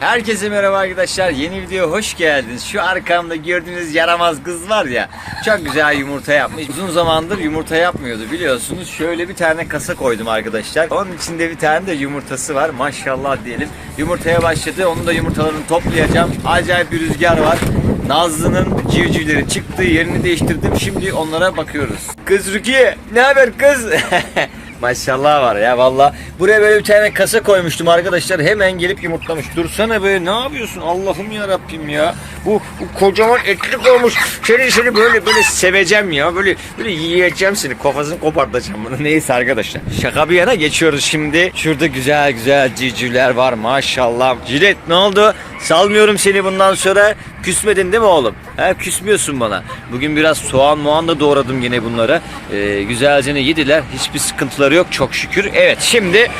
Herkese merhaba arkadaşlar. Yeni videoya hoş geldiniz. Şu arkamda gördüğünüz yaramaz kız var ya. Çok güzel yumurta yapmış. Uzun zamandır yumurta yapmıyordu biliyorsunuz. Şöyle bir tane kasa koydum arkadaşlar. Onun içinde bir tane de yumurtası var. Maşallah diyelim. Yumurtaya başladı. Onun da yumurtalarını toplayacağım. Acayip bir rüzgar var. Nazlı'nın civcivleri çıktı. Yerini değiştirdim. Şimdi onlara bakıyoruz. Kız Rukiye ne haber kız? Maşallah var ya valla. Buraya böyle bir tane kasa koymuştum arkadaşlar. Hemen gelip yumurtlamış. Dursana be ne yapıyorsun Allah'ım ya Rabbim ya. Bu, bu kocaman etlik olmuş. Seni seni böyle böyle seveceğim ya. Böyle böyle yiyeceğim seni. Kafasını kopartacağım bunu. Neyse arkadaşlar. Şaka bir yana geçiyoruz şimdi. Şurada güzel güzel civcivler var maşallah. Cilet ne oldu? Salmıyorum seni bundan sonra. Küsmedin değil mi oğlum? He, küsmüyorsun bana. Bugün biraz soğan muğan da doğradım yine bunlara. Ee, güzelce yediler. Hiçbir sıkıntıları yok çok şükür. Evet şimdi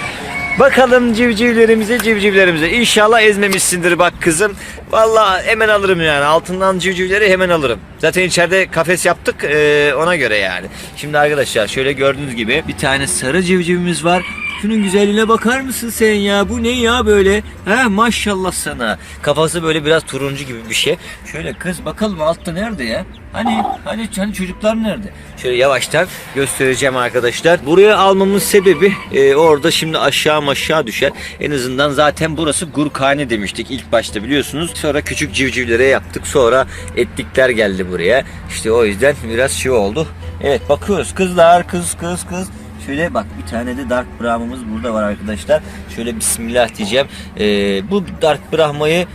bakalım civcivlerimize civcivlerimize. İnşallah ezmemişsindir bak kızım. Vallahi hemen alırım yani. Altından civcivleri hemen alırım. Zaten içeride kafes yaptık ee, ona göre yani. Şimdi arkadaşlar şöyle gördüğünüz gibi bir tane sarı civcivimiz var. Şunun güzelliğine bakar mısın sen ya? Bu ne ya böyle? Ha maşallah sana. Kafası böyle biraz turuncu gibi bir şey. Şöyle kız bakalım altta nerede ya? Hani hani hani çocuklar nerede? Şöyle yavaştan göstereceğim arkadaşlar. Buraya almamın sebebi e, orada şimdi aşağı aşağı düşer. En azından zaten burası gurkhane demiştik ilk başta biliyorsunuz. Sonra küçük civcivlere yaptık. Sonra etlikler geldi buraya. İşte o yüzden biraz şey oldu. Evet bakıyoruz kızlar kız kız kız. Şöyle bak bir tane de Dark Brahma'mız burada var arkadaşlar. Şöyle Bismillah diyeceğim. Ee, bu Dark Brahma'yı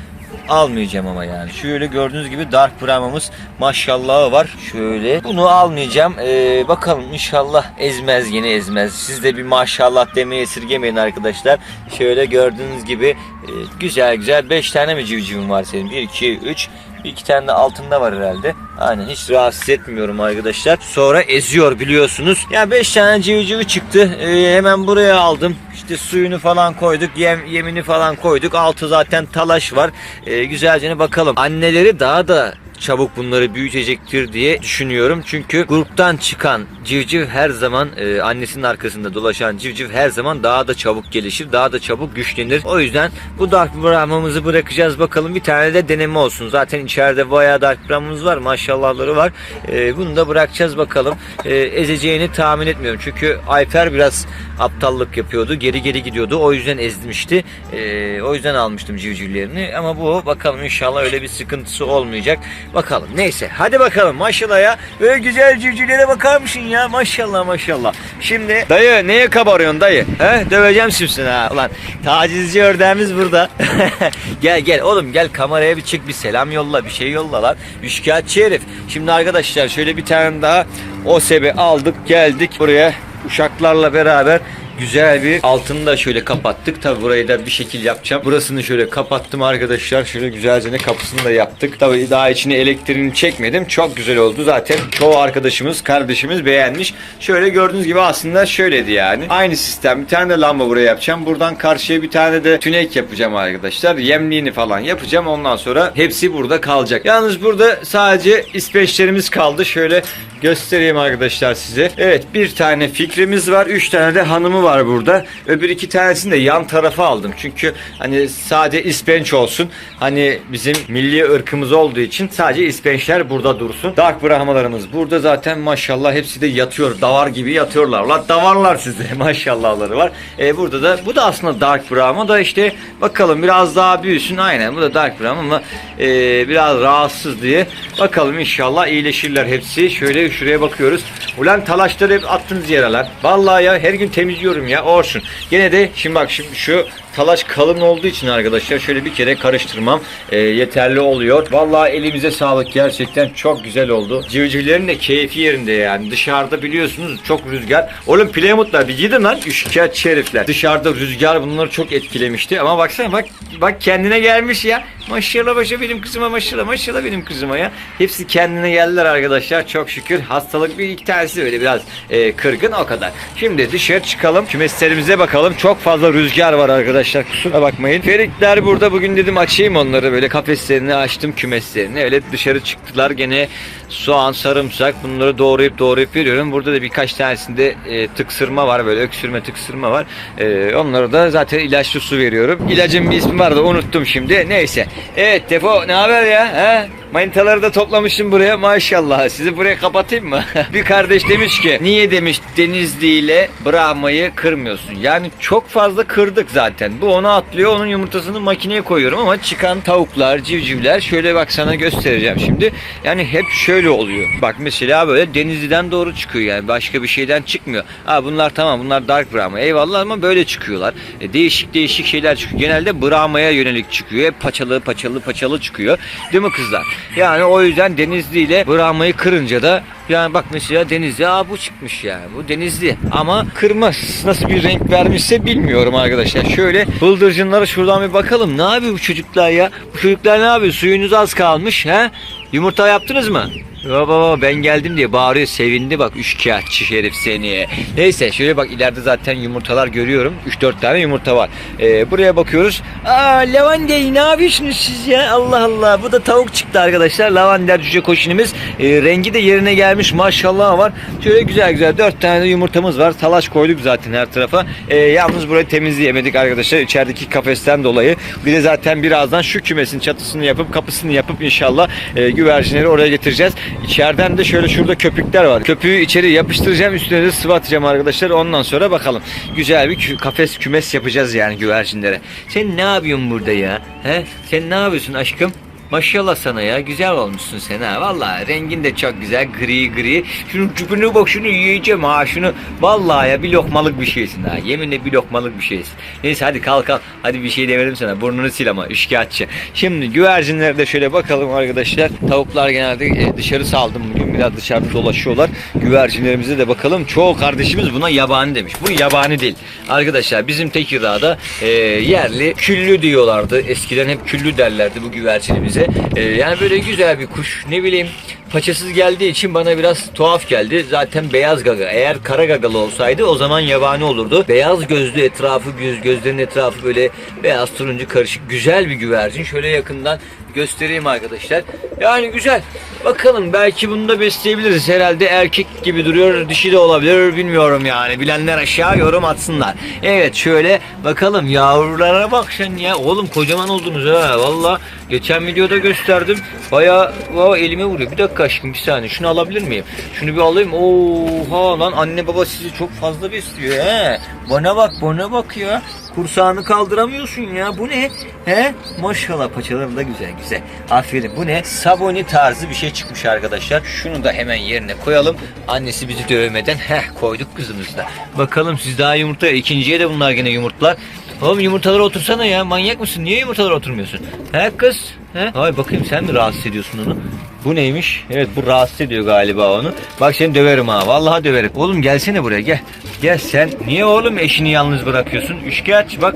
almayacağım ama yani. Şöyle gördüğünüz gibi Dark Brahma'mız maşallahı var. Şöyle bunu almayacağım. Ee, bakalım inşallah ezmez yine ezmez. Siz de bir maşallah demeye esirgemeyin arkadaşlar. Şöyle gördüğünüz gibi e, güzel güzel 5 tane mi civcivim var senin? 1, 2, 3, bir iki tane de altında var herhalde. Aynen hiç rahatsız etmiyorum arkadaşlar. Sonra eziyor biliyorsunuz. Ya 5 tane civcivi çıktı. Ee, hemen buraya aldım. İşte suyunu falan koyduk. Yem, yemini falan koyduk. Altı zaten talaş var. Ee, güzelce bakalım. Anneleri daha da çabuk bunları büyütecektir diye düşünüyorum. Çünkü gruptan çıkan civciv her zaman e, annesinin arkasında dolaşan civciv her zaman daha da çabuk gelişir. Daha da çabuk güçlenir. O yüzden bu Dark Brahma'mızı bırakacağız bakalım. Bir tane de deneme olsun. Zaten içeride bayağı Dark Brahma'mız var. Maşallahları var. E, bunu da bırakacağız bakalım. E, ezeceğini tahmin etmiyorum. Çünkü Ayfer biraz aptallık yapıyordu. Geri geri gidiyordu. O yüzden ezmişti. E, o yüzden almıştım civcivlerini. Ama bu bakalım inşallah öyle bir sıkıntısı olmayacak. Bakalım neyse. Hadi bakalım maşallah ya. Böyle güzel civcivlere bakar mısın ya? Maşallah maşallah. Şimdi dayı neye kabarıyorsun dayı? He? Döveceğim şimdi ha. Ulan tacizci ördeğimiz burada. gel gel oğlum gel kameraya bir çık bir selam yolla bir şey yolla lan. Üçkağıtçı herif. Şimdi arkadaşlar şöyle bir tane daha OSB aldık geldik buraya uşaklarla beraber güzel bir altını da şöyle kapattık. Tabi burayı da bir şekil yapacağım. Burasını şöyle kapattım arkadaşlar. Şöyle güzelce ne kapısını da yaptık. Tabi daha içine elektriğini çekmedim. Çok güzel oldu. Zaten çoğu arkadaşımız, kardeşimiz beğenmiş. Şöyle gördüğünüz gibi aslında şöyledi yani. Aynı sistem. Bir tane de lamba buraya yapacağım. Buradan karşıya bir tane de tünek yapacağım arkadaşlar. Yemliğini falan yapacağım. Ondan sonra hepsi burada kalacak. Yalnız burada sadece ispeçlerimiz kaldı. Şöyle göstereyim arkadaşlar size. Evet bir tane fikrimiz var. Üç tane de hanımı var burada. Öbür iki tanesini de yan tarafa aldım. Çünkü hani sadece ispenç olsun. Hani bizim milli ırkımız olduğu için sadece ispençler burada dursun. Dark Brahmalarımız burada zaten maşallah hepsi de yatıyor. Davar gibi yatıyorlar. La davarlar size maşallahları var. E, burada da bu da aslında Dark Brahma da işte bakalım biraz daha büyüsün. Aynen bu da Dark Brahma ama e, biraz rahatsız diye. Bakalım inşallah iyileşirler hepsi. Şöyle şuraya bakıyoruz. Ulan talaşları hep attınız yere lan. Vallahi ya her gün temizliyorum ya. Olsun. Gene de şimdi bak şimdi şu talaş kalın olduğu için arkadaşlar şöyle bir kere karıştırmam e, yeterli oluyor. Vallahi elimize sağlık gerçekten çok güzel oldu. Civcivlerin de keyfi yerinde yani. Dışarıda biliyorsunuz çok rüzgar. Oğlum Plymouth'lar bir gidin lan üçkağıtçı herifler. Dışarıda rüzgar bunları çok etkilemişti ama baksana bak bak kendine gelmiş ya. Maşallah başa benim kızıma maşallah maşallah benim kızıma ya. Hepsi kendine geldiler arkadaşlar çok şükür. Hastalık bir iki tanesi öyle biraz e, kırgın o kadar. Şimdi dışarı çıkalım. Kümeslerimize bakalım. Çok fazla rüzgar var arkadaşlar. Arkadaşlar kusura bakmayın. Ferikler burada bugün dedim açayım onları böyle kafeslerini açtım kümeslerini. Öyle dışarı çıktılar gene soğan, sarımsak bunları doğrayıp doğrayıp veriyorum. Burada da birkaç tanesinde e, tıksırma var böyle öksürme tıksırma var. E, onları da zaten ilaçlı su veriyorum. İlacın bir ismi vardı unuttum şimdi. Neyse. Evet Defo ne haber ya? He? Manitaları da toplamışım buraya maşallah. Sizi buraya kapatayım mı? bir kardeş demiş ki niye demiş Denizli ile Brahma'yı kırmıyorsun? Yani çok fazla kırdık zaten. Bu onu atlıyor onun yumurtasını makineye koyuyorum ama çıkan tavuklar, civcivler şöyle bak sana göstereceğim şimdi. Yani hep şöyle oluyor. Bak mesela böyle Denizli'den doğru çıkıyor yani başka bir şeyden çıkmıyor. Ha bunlar tamam bunlar Dark Brahma eyvallah ama böyle çıkıyorlar. E, değişik değişik şeyler çıkıyor. Genelde Brahma'ya yönelik çıkıyor. Hep paçalı paçalı paçalı çıkıyor. Değil mi kızlar? Yani o yüzden Denizli ile Brahma'yı kırınca da yani bak mesela Denizli aa bu çıkmış yani. Bu Denizli ama kırmızı nasıl bir renk vermişse bilmiyorum arkadaşlar. Şöyle bıldırcınlara şuradan bir bakalım. Ne yapıyor bu çocuklar ya? Bu çocuklar ne yapıyor? Suyunuz az kalmış he? Yumurta yaptınız mı? Baba baba ben geldim diye bağırıyor sevindi bak üçkağıtçı herif seni. Neyse şöyle bak ileride zaten yumurtalar görüyorum. 3-4 tane yumurta var. Ee, buraya bakıyoruz. Aa Lavandey ne yapıyorsunuz siz ya? Allah Allah bu da tavuk çıktı arkadaşlar. Lavander cüce koşinimiz. Ee, rengi de yerine gelmiş maşallah var. Şöyle güzel güzel 4 tane de yumurtamız var. Talaş koyduk zaten her tarafa. Ee, yalnız burayı temizleyemedik arkadaşlar içerideki kafesten dolayı. Bir de zaten birazdan şu kümesin çatısını yapıp kapısını yapıp inşallah e, güvercinleri oraya getireceğiz. İçeriden de şöyle şurada köpükler var. Köpüğü içeri yapıştıracağım üstüne de sıvı atacağım arkadaşlar. Ondan sonra bakalım. Güzel bir kü- kafes kümes yapacağız yani güvercinlere. Sen ne yapıyorsun burada ya? He? Sen ne yapıyorsun aşkım? Maşallah sana ya güzel olmuşsun sen ha. Vallahi rengin de çok güzel gri gri. Şunun çubuğunu bak şunu yiyeceğim ha şunu. Vallahi ya bir lokmalık bir şeysin ha. Yeminle bir lokmalık bir şeysin. Neyse hadi kalk kalk. Hadi bir şey demedim sana burnunu sil ama üçkağıtçı. Şimdi güvercinlere de şöyle bakalım arkadaşlar. Tavuklar genelde e, dışarı saldım bugün. Biraz dışarıda dolaşıyorlar. Güvercinlerimize de bakalım. Çoğu kardeşimiz buna yabani demiş. Bu yabani değil. Arkadaşlar bizim Tekirdağ'da e, yerli küllü diyorlardı. Eskiden hep küllü derlerdi bu güvercinimize e, yani böyle güzel bir kuş ne bileyim paçasız geldiği için bana biraz tuhaf geldi. Zaten beyaz gaga. Eğer kara gagalı olsaydı o zaman yabani olurdu. Beyaz gözlü etrafı, göz, gözlerin etrafı böyle beyaz turuncu karışık. Güzel bir güvercin. Şöyle yakından göstereyim arkadaşlar. Yani güzel. Bakalım belki bunu da besleyebiliriz. Herhalde erkek gibi duruyor. Dişi de olabilir. Bilmiyorum yani. Bilenler aşağı yorum atsınlar. Evet şöyle bakalım. Yavrulara bak sen ya. Oğlum kocaman oldunuz ha. Valla geçen videoda gösterdim. Bayağı Valla elime vuruyor. Bir dakika aşkım bir saniye. Şunu alabilir miyim? Şunu bir alayım. Oha lan anne baba sizi çok fazla besliyor he. Bana bak bana bak ya. Kursağını kaldıramıyorsun ya. Bu ne? He? Maşallah paçaları da güzel güzel. Aferin. Bu ne? Saboni tarzı bir şey çıkmış arkadaşlar. Şunu da hemen yerine koyalım. Annesi bizi dövmeden heh koyduk kızımızı da. Bakalım siz daha yumurta. ikinciye de bunlar gene yumurtlar. Oğlum yumurtalara otursana ya. Manyak mısın? Niye yumurtalara oturmuyorsun? He kız? He? Ay bakayım sen mi rahatsız ediyorsun onu? Bu neymiş? Evet bu rahatsız ediyor galiba onu. Bak seni döverim ha. Vallahi döverim. Oğlum gelsene buraya gel. Gel sen. Niye oğlum eşini yalnız bırakıyorsun? Üçkağıtçı bak.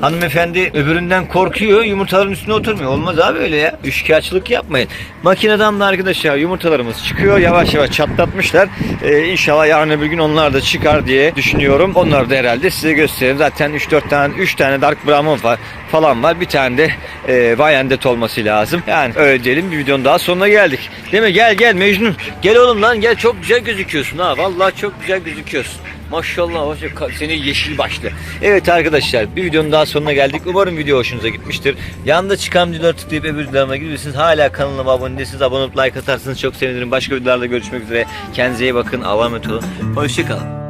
Hanımefendi öbüründen korkuyor. Yumurtaların üstüne oturmuyor. Olmaz abi öyle ya. Üçkağıtçılık yapmayın. Makineden de arkadaşlar yumurtalarımız çıkıyor. Yavaş yavaş çatlatmışlar. Ee, inşallah yarın öbür gün onlar da çıkar diye düşünüyorum. Onları da herhalde size göstereyim. Zaten 3-4 tane 3 tane Dark Brahman falan var. Bir tane de e, Vyandet olması lazım. Yani öyle diyelim bir videonun daha sonuna geldik. Değil mi? Gel gel Mecnun. Gel oğlum lan gel çok güzel gözüküyorsun ha. Vallahi çok güzel gözüküyorsun. Maşallah maşallah seni yeşil başlı. Evet arkadaşlar bir videonun daha sonuna geldik. Umarım video hoşunuza gitmiştir. Yanında çıkan videoları tıklayıp öbür videolarıma gidiyorsunuz. Hala kanalıma abone değilseniz abone olup like atarsanız çok sevinirim. Başka videolarda görüşmek üzere. Kendinize iyi bakın. Allah'a emanet olun. Hoşçakalın.